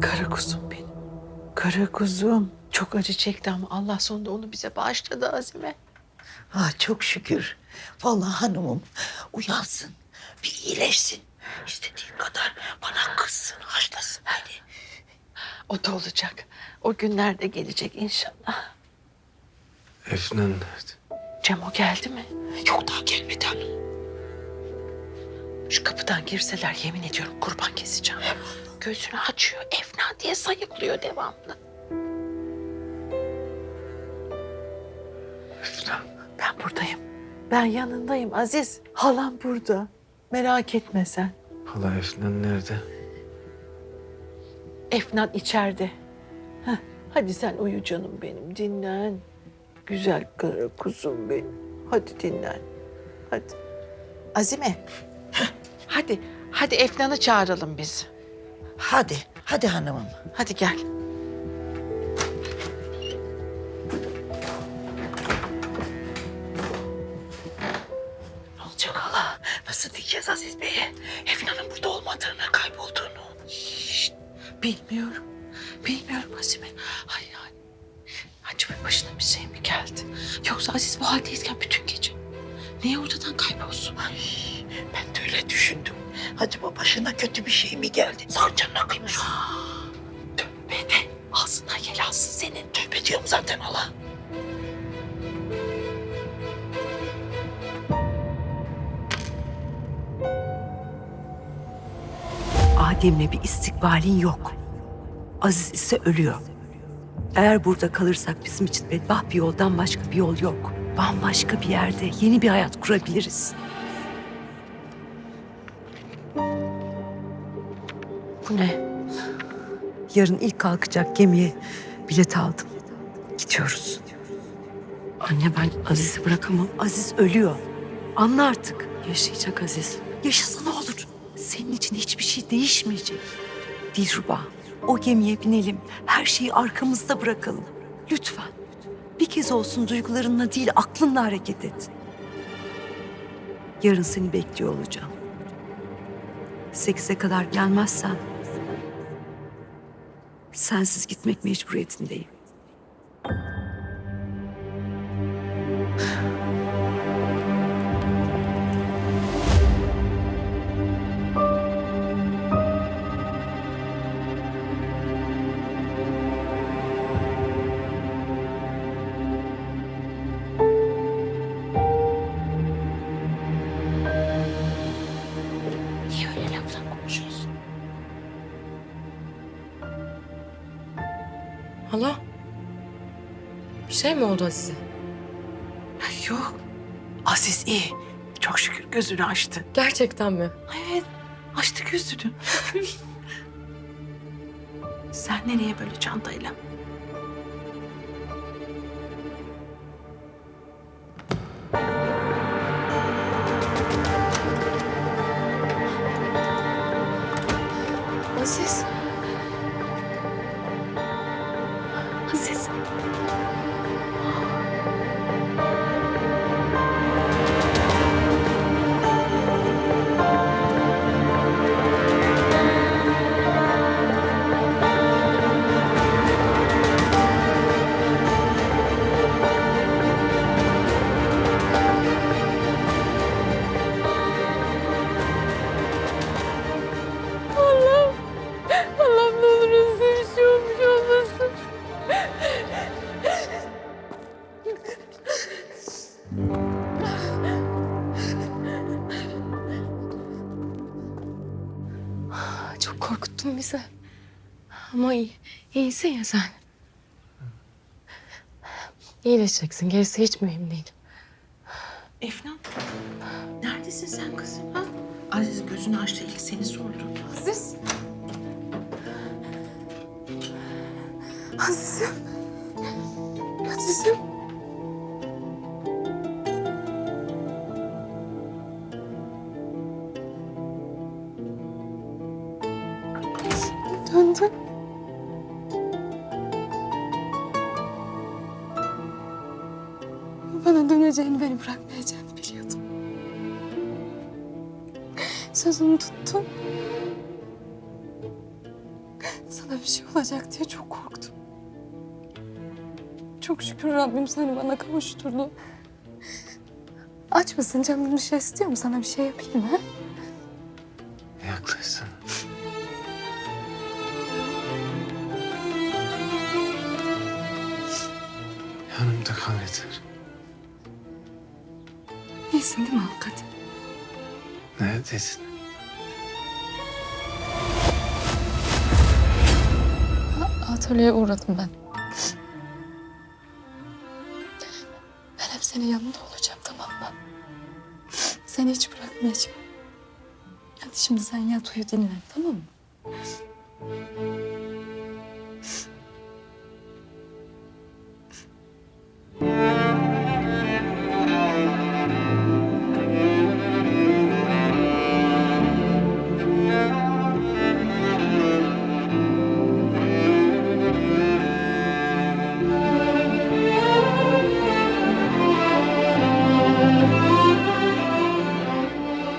Kara kuzum benim. Kara kuzum. Çok acı çekti ama Allah sonunda onu bize bağışladı Azime. Ah çok şükür. Vallahi hanımım uyansın. Bir iyileşsin. İstediğin kadar bana kızsın, haşlasın beni. O da olacak. O günler de gelecek inşallah. Efnan nerede? Cem o geldi mi? Yok daha gelmedi hanım. Şu kapıdan girseler yemin ediyorum kurban keseceğim. Gözünü açıyor. Efna diye sayıklıyor devamlı. Efnan. Ben buradayım. Ben yanındayım Aziz. Halam burada. Merak etme sen. Hala Efnan nerede? Efnan içeride. Heh, hadi sen uyu canım benim. Dinlen. Güzel kara kuzum benim. Hadi dinlen. Hadi. Azime. hadi. Hadi Efnan'ı çağıralım biz. Hadi, hadi hanımım. Hadi gel. Ne olacak hala? Nasıl diyeceğiz Aziz Bey'e? Efnan'ın burada olmadığını, kaybolduğunu. Şşt, bilmiyorum. Bilmiyorum Azime. Hay hay. Acaba başına bir şey mi geldi? Yoksa Aziz bu haldeyken bütün gece. Niye ortadan kaybolsun? Ay, ben de öyle düşündüm. Acaba başına kötü bir şey mi geldi? Sağ canına kıymış. Tövbe de ağzına gel alsın senin. Tövbe diyorum zaten hala. Adem'le bir istikbalin yok. Aziz ise ölüyor. Eğer burada kalırsak bizim için bedbaht bir yoldan başka bir yol yok. Bambaşka bir yerde yeni bir hayat kurabiliriz. Bu ne? Yarın ilk kalkacak gemiye bilet aldım. Gidiyoruz. Anne ben Aziz'i bırakamam. Aziz ölüyor. Anla artık. Yaşayacak Aziz. Yaşasa ne olur? Senin için hiçbir şey değişmeyecek. Dilruba, o gemiye binelim. Her şeyi arkamızda bırakalım. Lütfen. Bir kez olsun duygularınla değil aklınla hareket et. Yarın seni bekliyor olacağım. Sekize kadar gelmezsen sensiz gitmek mecburiyetindeyim. Hala? Bir şey mi oldu Azize? Ay, Yok. Aziz iyi. Çok şükür gözünü açtı. Gerçekten mi? Evet. Açtı gözünü. Sen nereye böyle çantayla? Aziz. Çok korkuttun bizi. Ama iyi, iyisin ya sen. İyileşeceksin. Gerisi hiç mühim değil. Efnan. Neredesin sen kızım? Ha? Aziz gözünü açtı ilk seni sordu. Aziz. Azizim. Azizim. Döndü. Bana döneceğini, beni bırakmayacağını biliyordum. Sözümü tuttum. Sana bir şey olacak diye çok korktum. Çok şükür Rabbim seni bana kavuşturdu. Aç mısın canım bir şey istiyor mu? Sana bir şey yapayım mı? İyisin değil mi avukat? Neredesin? Atölyeye uğradım ben. Ben hep senin yanında olacağım tamam mı? Seni hiç bırakmayacağım. Hadi şimdi sen yat uyu dinlen tamam mı?